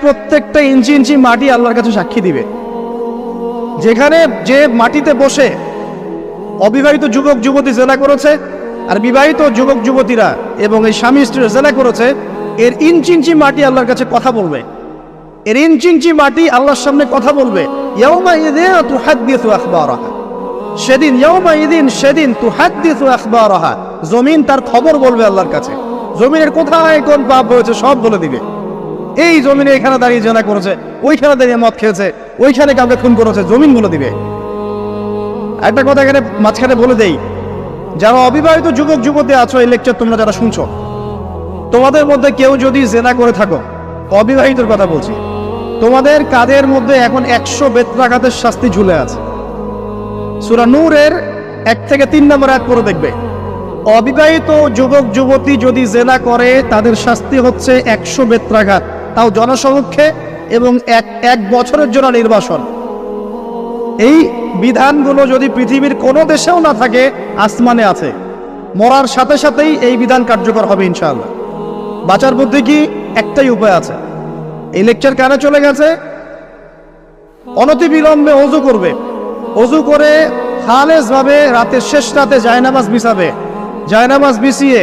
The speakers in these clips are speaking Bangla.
প্রত্যেকটা ইঞ্চি ইঞ্চি মাটি আল্লাহর কাছে সাক্ষী দিবে। যেখানে যে মাটিতে বসে অবিবাহিত যুবক যুবতী জেলা করেছে আর বিবাহিত যুবক যুবতীরা এবং এই স্বামী স্ত্রীরা জেলা করেছে, এর ইঞ্চি ইঞ্চি মাটি আল্লাহর কাছে কথা বলবে। এর ইঞ্চি ইঞ্চি মাটি আল্লাহর সামনে কথা বলবে। ইয়াউমা ইদিন তুহাদ্দিসু আখবারাহা। সেদিন ইদিন সেদিন তুহাদ্দিসু আখবারাহা। জমিন তার খবর বলবে আল্লাহর কাছে। জমিনের কোথায় কোন পাপ হয়েছে সব বলে দিবে। এই জমিনে এখানে দাঁড়িয়ে জেনা করেছে, ওইখানে দাঁড়িয়ে মদ খেয়েছে, ওইখানে কাউকে খুন করেছে জমিন বলে দিবে। একটা কথা এখানে মাঝখানে বলে দেই, যারা অবিবাহিত যুবক যুবতী আছো এই লেকচার তোমরা যারা শুনছো, তোমাদের মধ্যে কেউ যদি জেনা করে থাকো, অবিবাহিতর কথা বলছি, তোমাদের কাদের মধ্যে এখন একশো বেত্রাঘাতের শাস্তি ঝুলে আছে? সুরা নূরের এক থেকে তিন নম্বর এক করে দেখবে, অবিবাহিত যুবক যুবতী যদি জেনা করে, তাদের শাস্তি হচ্ছে একশো বেত্রাঘাত তাও জনসমক্ষে এবং এক এক বছরের জন্য নির্বাসন। এই বিধানগুলো যদি পৃথিবীর কোনো দেশেও না থাকে, আসমানে আছে। মরার সাথে সাথেই এই বিধান কার্যকর হবে ইনশাআল্লাহ। বাঁচার বুদ্ধি কি? একটাই উপায় আছে। এই লেকচার কেন চলে গেছে অনতি বিলম্বে অজু করবে। অজু করে খালেজ ভাবে রাতের শেষ রাতে জায়নামাজ বিছাবে। জায়নামাজ বিছিয়ে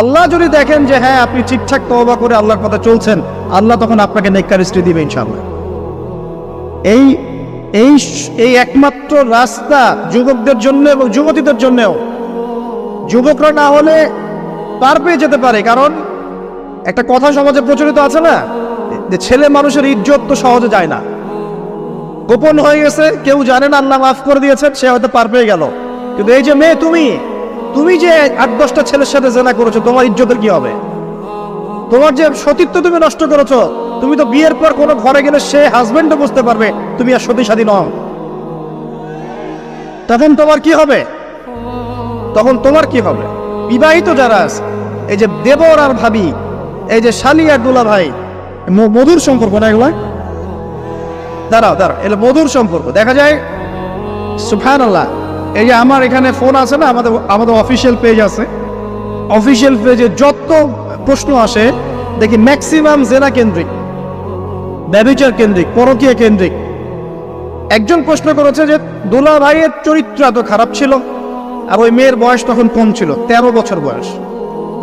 আল্লাহ যদি দেখেন যে হ্যাঁ আপনি ঠিকঠাক তহবা করে আল্লাহর কথা চলছেন, আল্লাহ তখন আপনাকে নেককার স্ত্রী দিবে ইনশাআল্লাহ। এই এই এই একমাত্র রাস্তা যুবকদের জন্য এবং যুবতীদের জন্যও। যুবকরা না হলে পার পেয়ে যেতে পারে, কারণ একটা কথা সমাজে প্রচলিত আছে না, যে ছেলে মানুষের ইজ্জত তো সহজে যায় না। গোপন হয়ে গেছে, কেউ জানে না, আল্লাহ মাফ করে দিয়েছেন, সে হয়তো পার পেয়ে গেল। কিন্তু এই যে মেয়ে তুমি তুমি যে আট দশটা ছেলের সাথে জেনা করেছ, তোমার ইজ্জতের কি হবে? তোমার যে সতীত্ব তুমি নষ্ট করেছ, তুমি তো বিয়ের পর কোনো ঘরে গেলে সে হাজবেন্ডও বুঝতে পারবে, তুমি আর সতী সাথী নও। তখন তোমার কি হবে? তখন তোমার কি হবে? বিবাহিত যারা আছে, এই যে দেবর আর ভাবি, এই যে শালি আর দুলা ভাই মধুর সম্পর্ক না এগুলো? দাঁড়াও দাঁড়াও এগুলো মধুর সম্পর্ক। দেখা যায় সুফান আল্লাহ এই যে আমার এখানে ফোন আছে না, আমাদের আমাদের অফিসিয়াল পেজ আছে। অফিসিয়াল পেজে যত প্রশ্ন আসে, দেখি ম্যাক্সিমাম জেনা কেন্দ্রিক, ব্যবচার কেন্দ্রিক, পরকীয় কেন্দ্রিক। একজন প্রশ্ন করেছে যে দোলা ভাইয়ের চরিত্র এত খারাপ ছিল, আর ওই মেয়ের বয়স তখন কম ছিল, তেরো বছর বয়স।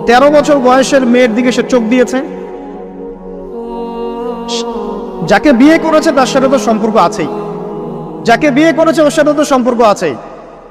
তেরো বছর বয়সের মেয়ের দিকে সে চোখ দিয়েছে। যাকে বিয়ে করেছে, তার সাথে তো সম্পর্ক আছেই। যাকে বিয়ে করেছে, ওর সাথে তো সম্পর্ক আছেই।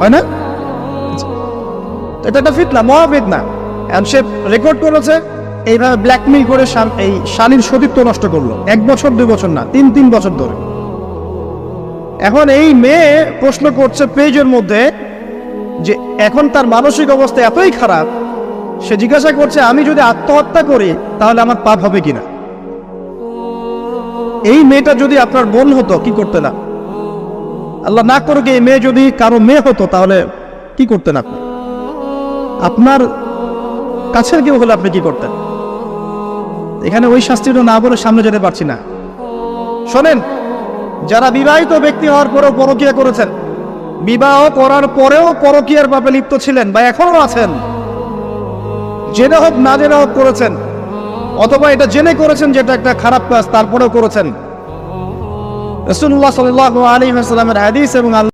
হয় না? এটা একটা ফিতনা মহা ফিতনা এখন সে রেকর্ড করেছে, এইভাবে ব্ল্যাকমেইল করে এই শালীর সতীত্ব নষ্ট করল। এক বছর, দুই বছর না, তিন তিন বছর ধরে। এখন এই মেয়ে প্রশ্ন করছে পেজের মধ্যে যে, এখন তার মানসিক অবস্থা এতই খারাপ, সে জিজ্ঞাসা করছে, আমি যদি আত্মহত্যা করি, তাহলে আমার পাপ হবে কিনা? এই মেয়েটা যদি আপনার বোন হতো, কি করতে না? আল্লাহ না করুক, এই মেয়ে যদি কারও মেয়ে হতো, তাহলে কি করতেন আপনি? আপনার কাছের কেউ হলে আপনি কি করতেন? এখানে ওই শাস্তিটা না বলে সামনে যেতে পারছি না। শোনেন, যারা বিবাহিত ব্যক্তি হওয়ার পরেও পরকিয়া করেছেন, বিবাহ করার পরেও পরকিয়ার পাপে লিপ্ত ছিলেন বা এখনও আছেন, জেনে হোক না জেনে হোক করেছেন, অথবা এটা জেনে করেছেন যেটা একটা খারাপ কাজ, তারপরেও করেছেন রসুল্লাহ সাল আলী হাসলামের হাদিস এবং আল্লাহ